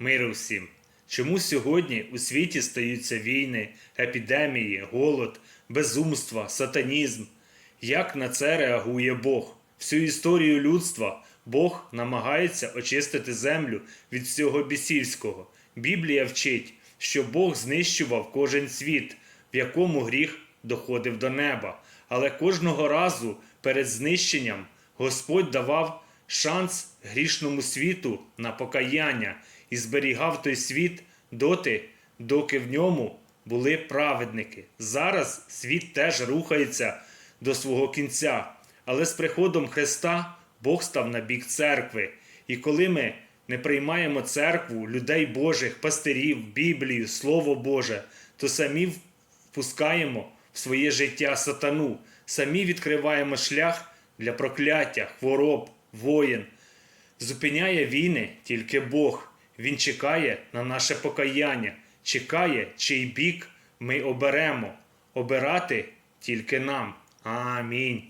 Миру всім! Чому сьогодні у світі стаються війни, епідемії, голод, безумства, сатанізм? Як на це реагує Бог? Всю історію людства Бог намагається очистити землю від всього бісівського. Біблія вчить, що Бог знищував кожен світ, в якому гріх доходив до неба. Але кожного разу перед знищенням Господь давав шанс грішному світу на покаяння і зберігав той світ доти, доки в ньому були праведники. Зараз світ теж рухається до свого кінця, але з приходом Христа Бог став на бік церкви. І коли ми не приймаємо церкву, людей Божих, пастирів, Біблію, Слово Боже, то самі впускаємо в своє життя сатану, самі відкриваємо шлях для прокляття, хвороб, воєн. Зупиняє війни тільки Бог. Він чекає на наше покаяння, чекає, чий бік ми оберемо. Обирати тільки нам. Амінь.